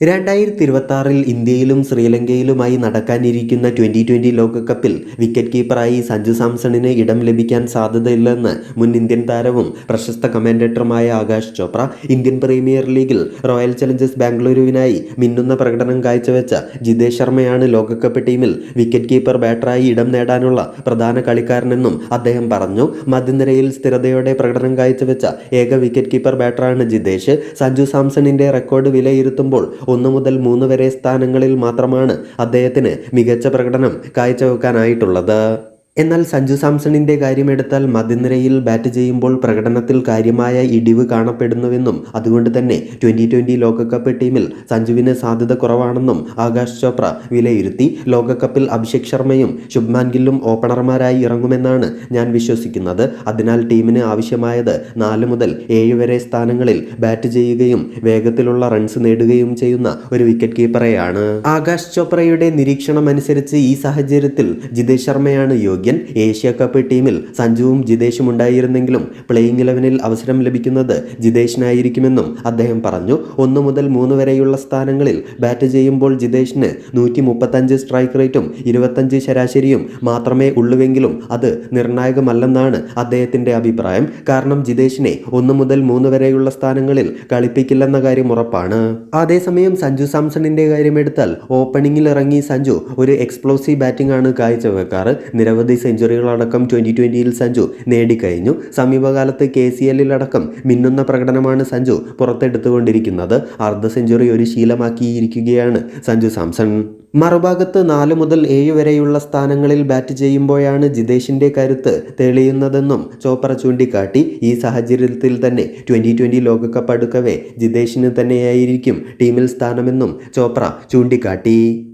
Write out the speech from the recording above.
രണ്ടായിരത്തി ഇരുപത്തി ആറിൽ ഇന്ത്യയിലും ശ്രീലങ്കയിലുമായി നടക്കാനിരിക്കുന്ന ട്വന്റി ട്വന്റി ലോകകപ്പിൽ വിക്കറ്റ് കീപ്പറായി സഞ്ജു സാംസണിന് ഇടം ലഭിക്കാൻ സാധ്യതയില്ലെന്ന് മുൻ ഇന്ത്യൻ താരവും പ്രശസ്ത കമന്റേറ്ററുമായ ആകാശ് ചോപ്ര ഇന്ത്യൻ പ്രീമിയർ ലീഗിൽ റോയൽ ചലഞ്ചേഴ്സ് ബാംഗ്ലൂരുവിനായി മിന്നുന്ന പ്രകടനം കാഴ്ചവെച്ച ജിതേഷ് ശർമ്മയാണ് ലോകകപ്പ് ടീമിൽ വിക്കറ്റ് കീപ്പർ ബാറ്ററായി ഇടം നേടാനുള്ള പ്രധാന കളിക്കാരനെന്നും അദ്ദേഹം പറഞ്ഞു. മധ്യനിരയിൽ സ്ഥിരതയോടെ പ്രകടനം കാഴ്ചവെച്ച ഏക വിക്കറ്റ് കീപ്പർ ബാറ്ററാണ് ജിതേഷ്. സഞ്ജു സാംസണിന്റെ റെക്കോർഡ് വിലയിരുത്തുമ്പോൾ ഒന്ന് മുതൽ മൂന്ന് വരെ സ്ഥാനങ്ങളിൽ മാത്രമാണ് അദ്ദേഹത്തിന് മികച്ച പ്രകടനം കാഴ്ചവെക്കാനായിട്ടുള്ളത്. എന്നാൽ സഞ്ജു സാംസണിന്റെ കാര്യമെടുത്താൽ മധ്യനിരയിൽ ബാറ്റ് ചെയ്യുമ്പോൾ പ്രകടനത്തിൽ കാര്യമായ ഇടിവ് കാണപ്പെടുന്നുവെന്നും അതുകൊണ്ട് തന്നെ ട്വന്റി ട്വന്റി ലോകകപ്പ് ടീമിൽ സഞ്ജുവിന് സാധ്യത കുറവാണെന്നും ആകാശ് ചോപ്ര വിലയിരുത്തി. ലോകകപ്പിൽ അഭിഷേക് ശർമ്മയും ശുഭ്മാൻ ഗില്ലും ഓപ്പണർമാരായി ഇറങ്ങുമെന്നാണ് ഞാൻ വിശ്വസിക്കുന്നത്. അതിനാൽ ടീമിന് ആവശ്യമായത് നാല് മുതൽ ഏഴ് വരെ സ്ഥാനങ്ങളിൽ ബാറ്റ് ചെയ്യുകയും വേഗത്തിലുള്ള റൺസ് നേടുകയും ചെയ്യുന്ന ഒരു വിക്കറ്റ് കീപ്പറെയാണ് ആകാശ് ചോപ്രയുടെ നിരീക്ഷണമനുസരിച്ച് ഈ സാഹചര്യത്തിൽ ജിതേഷ് ശർമ്മയാണ് യോഗ്യൻ ഏഷ്യ കപ്പ് ടീമിൽ സഞ്ജുവും ജിതേഷും ഉണ്ടായിരുന്നെങ്കിലും പ്ലേയിങ് ഇലവനിൽ അവസരം ലഭിക്കുന്നത് ജിതേഷിനായിരിക്കുമെന്നും അദ്ദേഹം പറഞ്ഞു. ഒന്ന് മുതൽ മൂന്ന് വരെയുള്ള സ്ഥാനങ്ങളിൽ ബാറ്റ് ചെയ്യുമ്പോൾ ജിതേഷിന് നൂറ്റി മുപ്പത്തഞ്ച് സ്ട്രൈക്ക് റേറ്റും ഇരുപത്തഞ്ച് ശരാശരിയും മാത്രമേ ഉള്ളുവെങ്കിലും അത് നിർണായകമല്ലെന്നാണ് അദ്ദേഹത്തിന്റെ അഭിപ്രായം. കാരണം ജിതേഷിനെ ഒന്ന് മുതൽ മൂന്ന് വരെയുള്ള സ്ഥാനങ്ങളിൽ കളിപ്പിക്കില്ലെന്ന കാര്യം ഉറപ്പാണ്. അതേസമയം സഞ്ജു സാംസണിന്റെ കാര്യമെടുത്താൽ ഓപ്പണിംഗിൽ ഇറങ്ങി സഞ്ജു ഒരു എക്സ്പ്ലോസീവ് ബാറ്റിംഗ് ആണ് കാഴ്ചവെക്കാറ്. നിരവധി സെഞ്ചുറികളടക്കം ട്വന്റി ട്വന്റിയിൽ സഞ്ജു നേടിക്കഴിഞ്ഞു. സമീപകാലത്ത് കെ സി എല്ലിലടക്കം മിന്നുന്ന പ്രകടനമാണ് സഞ്ജു പുറത്തെടുത്തുകൊണ്ടിരിക്കുന്നത്. അർദ്ധ സെഞ്ചുറി ഒരു ശീലമാക്കിയിരിക്കുകയാണ് സഞ്ജു സാംസൺ. മറുഭാഗത്ത് നാല് മുതൽ ഏഴ് വരെയുള്ള സ്ഥാനങ്ങളിൽ ബാറ്റ് ചെയ്യുമ്പോഴാണ് ജിതേഷിന്റെ കരുത്ത് തെളിയുന്നതെന്നും ചോപ്ര ചൂണ്ടിക്കാട്ടി. ഈ സാഹചര്യത്തിൽ തന്നെ ട്വന്റി ട്വന്റി ലോകകപ്പ് അടുക്കവേ ജിതേഷിന് തന്നെയായിരിക്കും ടീമിൽ സ്ഥാനമെന്നും ചോപ്ര ചൂണ്ടിക്കാട്ടി.